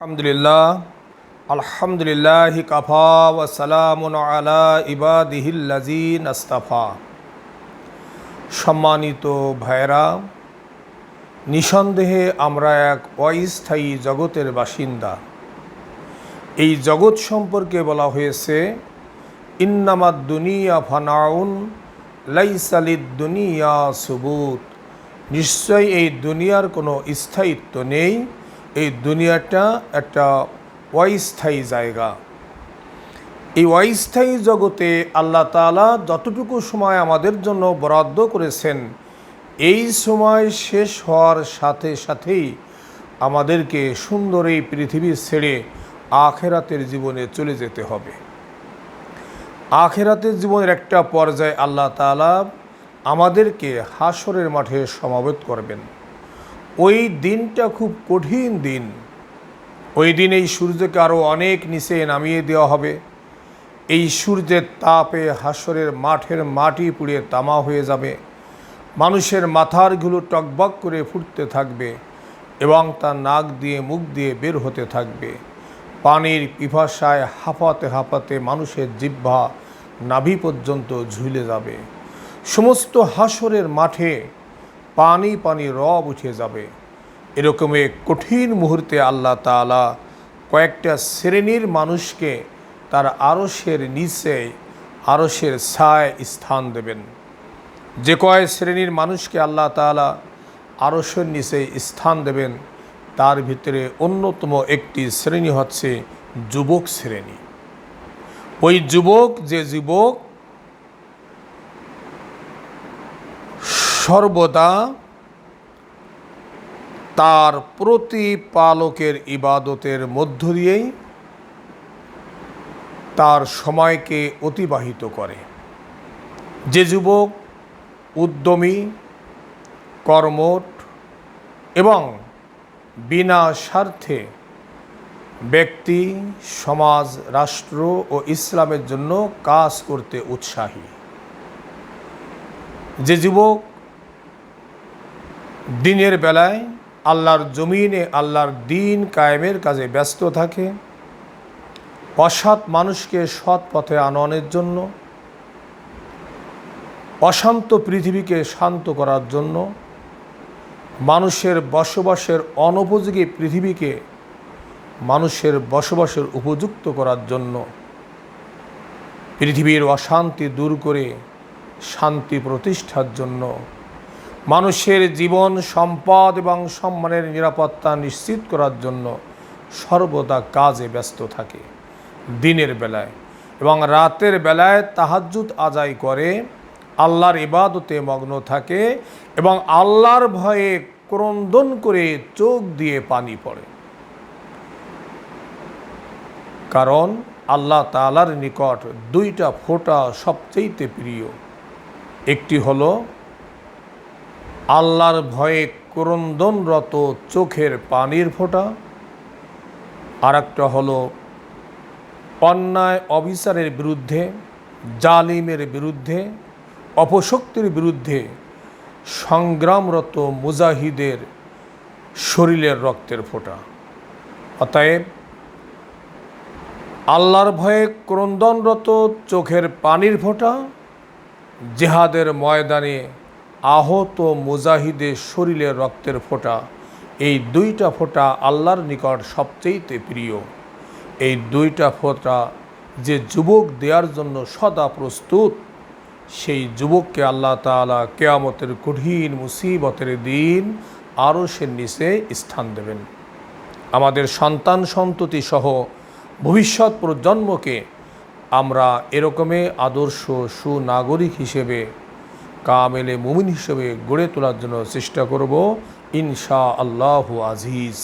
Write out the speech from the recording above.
আলহামদুলিল্লাহ আলহামদুলিল্লাহ কাফা ওয়াসালাম আলা ইবাদিহিল্লাজিন আস্তাফা। সম্মানিত ভাইরা নিঃসন্দেহে আমরা এক অস্থায়ী জগতের বাসিন্দা। এই জগৎ সম্পর্কে বলা হয়েছে, ইন্নামাদ দুনিয়া ফানাউন লাইসালিদ দুনিয়া সুবুত। নিশ্চয়ই এই দুনিয়ার কোনো স্থায়িত্ব নেই এই দুনিয়াটা একটা অস্থায়ী জায়গা। এই অস্থায়ী জগতে আল্লাহ তালা যতটুকু সময় আমাদের জন্য বরাদ্দ করেছেন, এই সময় শেষ হওয়ার সাথে সাথেই আমাদেরকে সুন্দর এই পৃথিবী ছেড়ে আখেরাতের জীবনে চলে যেতে হবে। আখেরাতের জীবনের একটা পর্যায়ে আল্লাহ তালা আমাদেরকে হাসরের মাঠে সমাবেত করবেন। ওই দিনটা খুব কঠিন দিন। ওই দিন এই সূর্যকে আরও অনেক নিচে নামিয়ে দেওয়া হবে। এই সূর্যের তাপে হাসরের মাঠের মাটি পুড়ে তামা হয়ে যাবে। মানুষের মাথারগুলো টকবক করে ফুটতে থাকবে এবং তার নাক দিয়ে মুখ দিয়ে বের হতে থাকবে। পানির পিপাসায় হাঁপাতে হাঁপাতে মানুষের জিহ্বা নাভি পর্যন্ত ঝুলে যাবে। সমস্ত হাসরের মাঠে পানি পানি রব উঠে যাবে। এরকম এক কঠিন মুহূর্তে আল্লাহ তালা কয়েকটা শ্রেণির মানুষকে তার আরসের নিচে আরসের ছায় স্থান দেবেন। যে কয় শ্রেণির মানুষকে আল্লাহ তালা আরসের নিচে স্থান দেবেন, তার ভিতরে অন্যতম একটি শ্রেণি হচ্ছে যুবক শ্রেণি। ওই যুবক, যে যুবক সর্বদা তার প্রতিপালকের ইবাদতের মধ্য দিয়েই তার সময়কে অতিবাহিত করে। যে যুবক, উদ্যমী, কর্মঠ এবং বিনা স্বার্থে ব্যক্তি, সমাজ, রাষ্ট্র ও ইসলামের জন্য কাজ করতে উৎসাহী। যে যুবক দিনের বেলায় আল্লাহর জমিনে আল্লাহর দিন কায়েমের কাজে ব্যস্ত থাকে। অসৎ মানুষকে সৎ পথে আনয়নের জন্য। অশান্ত পৃথিবীকে শান্ত করার জন্য। মানুষের বসবাসের অনুপযোগী পৃথিবীকে মানুষের বসবাসের উপযুক্ত করার জন্য। পৃথিবীর অশান্তি দূর করে শান্তি প্রতিষ্ঠার জন্য। মানুষের জীবন, সম্পদ এবং সম্মানের নিরাপত্তা নিশ্চিত করার জন্য সর্বদা কাজে ব্যস্ত থাকে। দিনের বেলায় এবং রাতের বেলায় তাহাজ্জুদ আদায় করে, আল্লাহর ইবাদতে মগ্ন থাকে এবং আল্লাহর ভয়ে ক্রন্দন করে চোখ দিয়ে পানি পড়ে। কারণ আল্লাহ তালার নিকট দুইটা ফোঁটা সবচেয়েতে প্রিয়। একটি হলো আল্লাহর ভয়ে ক্রন্দনরত চোখের পানির ফোঁটা। আর একটা হলো অন্যায় অবিচারের বিরুদ্ধে, জালিমের বিরুদ্ধে, অপশক্তির বিরুদ্ধে সংগ্রামরত মুজাহিদের শরীরের রক্তের ফোঁটা। অতএব আল্লাহর ভয়ে ক্রন্দনরত চোখের পানির ফোঁটা, জেহাদের ময়দানে আহত মুজাহিদের শরীরের রক্তের ফোঁটা। এই দুইটা ফোঁটা আল্লাহর নিকট সবচেয়েতে প্রিয়। এই দুইটা ফোঁটা যে যুবক দেওয়ার জন্য সদা প্রস্তুত, সেই যুবককে আল্লাহ তালা কেয়ামতের কঠিন মুসিবতের দিন আরও সে নিচে স্থান দেবেন। আমাদের সন্তান সন্ততি সহ ভবিষ্যৎ প্রজন্মকে আমরা এরকমে আদর্শ সুনাগরিক হিসেবে কামেলে মুমিন হিসেবে গড়ে তোলার জন্য চেষ্টা করব। ইনশা আল্লাহ আজিজ।